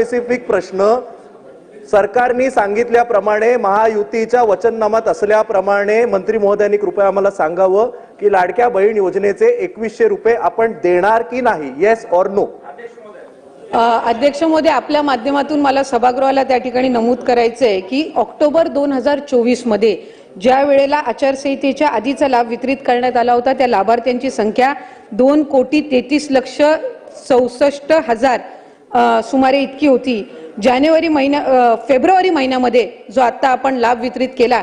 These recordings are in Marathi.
स्पेसिफिक प्रश्न सरकारने सांगितल्याप्रमाणे महायुतीच्या वचननामात असल्याप्रमाणे मंत्री महोदयांनी कृपया आम्हाला सांगावं की लाडक्या बहीण योजनेचे एकवीसशे रुपये आपण देणार की नाही? येस ऑर नो अध्यक्ष मोदी आपल्या माध्यमातून मला सभागृहाला त्या ठिकाणी नमूद करायचं आहे की ऑक्टोबर दोन हजार चोवीसमध्ये ज्या वेळेला आचारसंहितेच्या आधीचा लाभ वितरित करण्यात आला होता त्या लाभार्थ्यांची संख्या दोन कोटी तेहतीस लक्ष चौसष्ट हजार सुमारे इतकी होती. जानेवारी महिन्या फेब्रुवारी महिन्यामध्ये जो आत्ता आपण लाभ वितरित केला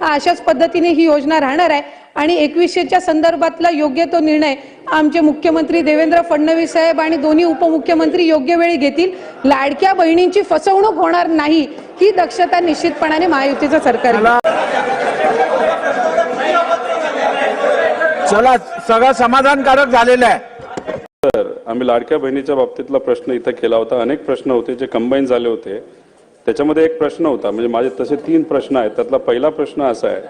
अशाच पद्धतीने ही योजना राहणार आहे. आणि एकवीसशेच्या संदर्भातला योग्य तो निर्णय आमचे मुख्यमंत्री देवेंद्र फडणवीस साहेब आणि दोन्ही उपमुख्यमंत्री योग्य वेळी घेतील. लाडक्या बहिणींची फसवणूक होणार नाही ही दक्षता निश्चितपणाने महायुतीचं सरकार. चला सगळं समाधानकारक झालेलं आहे. तर आम्ही लाडक्या बहिणीच्या बाबतीतला प्रश्न इथं केला होता. अनेक प्रश्न होते जे कंबाईन झाले होते. त्याच्यामध्ये एक प्रश्न होता म्हणजे माझे तसे तीन प्रश्न आहेत. त्यातला पहिला प्रश्न असा आहे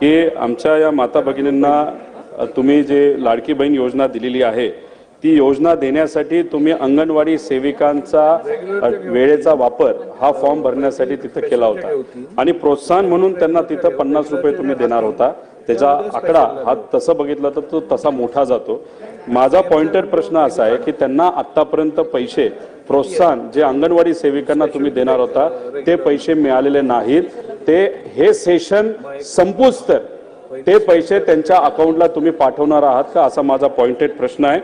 की आमच्या या माता भगिनींना तुम्ही जे लाडकी बहीण योजना दिलेली आहे ती योजना देण्यासाठी तुम्ही अंगणवाडी सेविकांचा वेळेचा वापर हा फॉर्म भरण्यासाठी तिथं केला होता. आणि प्रोत्साहन म्हणून त्यांना तिथं पन्नास रुपये तुम्ही देणार होता. त्याचा आकडा हा तसं बघितलं तर तो तसा मोठा जातो. माझा पॉइंटेड प्रश्न असा आहे की त्यांना आतापर्यंत पैसे प्रोत्साहन जे अंगणवाडी सेविकांना तुम्ही देणार होता ते पैसे मिळालेले नाहीत. ते हे सेशन संपूच तर ते पैसे त्यांच्या अकाउंटला तुम्ही पाठवणार आहात का? असा माझा पॉइंटेड प्रश्न आहे.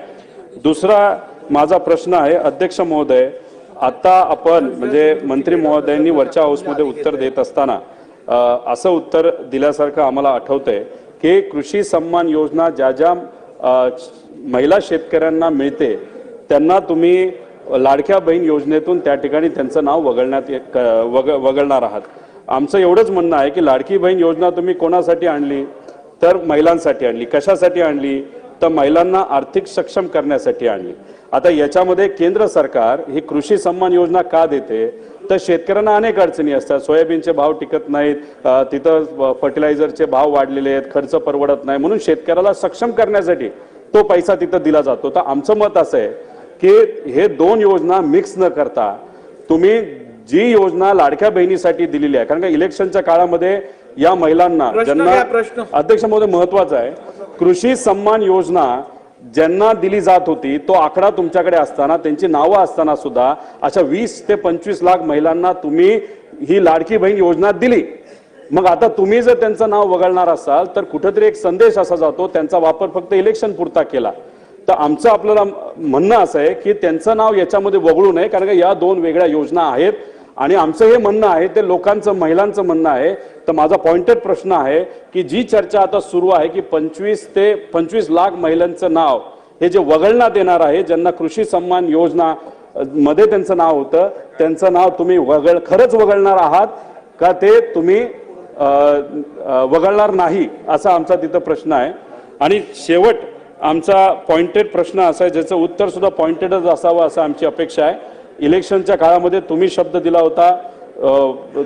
दुसरा माझा प्रश्न आहे अध्यक्ष महोदय आता आपण म्हणजे मंत्री महोदयांनी वरच्या हाऊसमध्ये उत्तर देत असताना असं उत्तर दिल्यासारखं आम्हाला आठवतंय की कृषी सन्मान योजना ज्या ज्या महिला शेतकऱ्यांना मिळते त्यांना तुम्ही लाडक्या बहीण योजनेतून त्या ठिकाणी त्यांचं नाव वगळण्यात वग वगळणार आहात. आमचं एवढंच म्हणणं आहे की लाडकी बहीण योजना तुम्ही कोणासाठी आणली? तर महिलांसाठी आणली. कशासाठी आणली? तर महिलांना आर्थिक सक्षम करण्यासाठी आणली. आता याच्यामध्ये केंद्र सरकार ही कृषी सन्मान योजना का देते? तर शेतकऱ्यांना अनेक अडचणी असतात. सोयाबीनचे भाव टिकत नाहीत. तिथं फर्टिलायझरचे भाव वाढलेले आहेत. खर्च परवडत नाही. म्हणून शेतकऱ्याला सक्षम करण्यासाठी तो पैसा तिथं दिला जातो. तर आमचं मत असं आहे की हे दोन योजना मिक्स न करता तुम्ही जी योजना लाडक्या बहिणीसाठी दिलेली आहे कारण का इलेक्शनच्या काळामध्ये या महिलांना प्रश्न. अध्यक्ष महोदय महत्त्वाचा आहे कृषी सन्मान योजना ज्यांना दिली जात होती तो आकडा तुमच्याकडे असताना त्यांची नावं असताना सुद्धा अशा वीस ते पंचवीस लाख महिलांना तुम्ही ही लाडकी बहीण योजना दिली मग आता तुम्ही जर त्यांचं नाव वगळणार असाल तर कुठेतरी एक संदेश असा जातो त्यांचा वापर फक्त इलेक्शन पुरता केला तर आमचं आपल्याला म्हणणं असं आहे की त्यांचं नाव याच्यामध्ये वगळू नये कारण की या दोन वेगळ्या योजना आहेत. आणि आमचं हे म्हणणं आहे ते लोकांचं महिलांचं म्हणणं आहे. तर माझा पॉइंटेड प्रश्न आहे की जी चर्चा आता सुरू आहे की पंचवीस ते पंचवीस लाख महिलांचं नाव हे जे वगळण्यात येणार आहे ज्यांना कृषी सन्मान योजना मध्ये त्यांचं नाव होतं त्यांचं नाव तुम्ही वगळ खरंच वगळणार आहात का ते तुम्ही वगळणार नाही असा आमचा तिथं प्रश्न आहे. आणि शेवट आमचा पॉइंटेड प्रश्न असा आहे ज्याचं उत्तर सुद्धा पॉइंटेडच असावं असं आमची अपेक्षा आहे. इलेक्शनच्या काळामध्ये तुम्ही शब्द दिला होता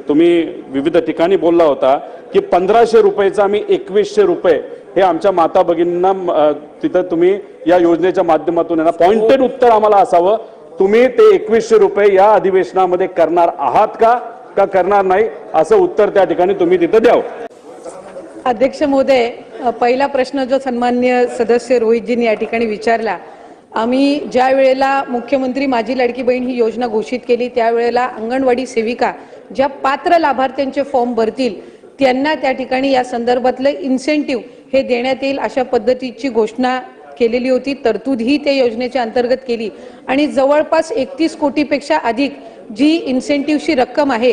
तुम्ही विविध ठिकाणी बोलला होता की पंधराशे रुपयेचा आम्ही एकवीसशे रुपये हे आमच्या माता भगिनींना तिथं तुम्ही या योजनेच्या माध्यमातून यांना पॉइंटेड उत्तर आम्हाला असावं. तुम्ही ते एकवीसशे रुपये या अधिवेशनामध्ये करणार आहात का? का करणार नाही? असं उत्तर त्या ठिकाणी तुम्ही तिथं द्यावं. अध्यक्ष महोदय पहिला प्रश्न जो सन्मान्य सदस्य रोहितजींनी या ठिकाणी विचारला आम्ही ज्या वेळेला मुख्यमंत्री माझी लाडकी बहीण ही योजना घोषित केली त्यावेळेला अंगणवाडी सेविका ज्या पात्र लाभार्थ्यांचे फॉर्म भरतील त्यांना त्या ठिकाणी या संदर्भातलं इन्सेंटिव्ह हे देण्यात येईल अशा पद्धतीची घोषणा केलेली होती. तरतूद ही त्या योजनेच्या अंतर्गत केली. आणि जवळपास एकतीस कोटीपेक्षा अधिक जी इन्सेंटिव्हची रक्कम आहे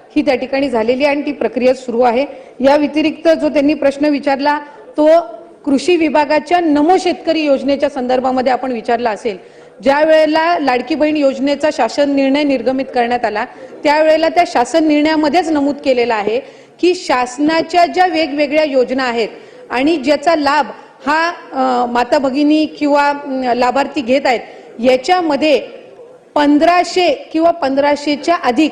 ही त्या ठिकाणी झालेली आणि ती प्रक्रिया सुरू आहे. या व्यतिरिक्त जो त्यांनी प्रश्न विचारला तो कृषी विभागाच्या नमो शेतकरी योजनेच्या संदर्भामध्ये आपण विचारला असेल. ज्या वेळेला लाडकी बहीण योजनेचा शासन निर्णय निर्गमित करण्यात आला त्यावेळेला त्या शासन निर्णयामध्येच नमूद केलेला आहे की शासनाच्या ज्या वेगवेगळ्या योजना आहेत आणि ज्याचा लाभ हा माता भगिनी किंवा लाभार्थी घेत आहेत याच्यामध्ये पंधराशे किंवा पंधराशेच्या अधिक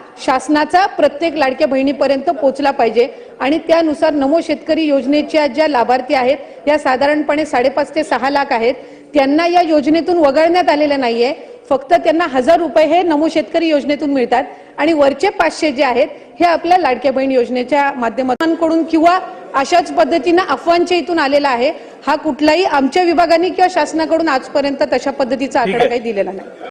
शासनाचा प्रत्येक लाडक्या बहिणीपर्यंत पोहोचला पाहिजे आणि त्यानुसार नमो शेतकरी योजनेच्या ज्या लाभार्थी आहेत या साधारणपणे साडेपाच ते सहा लाख आहेत त्यांना या योजनेतून वगळण्यात आलेलं नाहीये. फक्त त्यांना हजार रुपये हे नमो शेतकरी योजनेतून मिळतात आणि वरचे पाचशे जे आहेत हे आपल्या लाडक्या बहीण योजनेच्या माध्यमातून किंवा अशाच पद्धतीनं अफवांच्या इथून आलेला आहे. हा कुठलाही आमच्या विभागाने किंवा शासनाकडून आजपर्यंत तशा पद्धतीचा आकडा काही दिलेला नाही.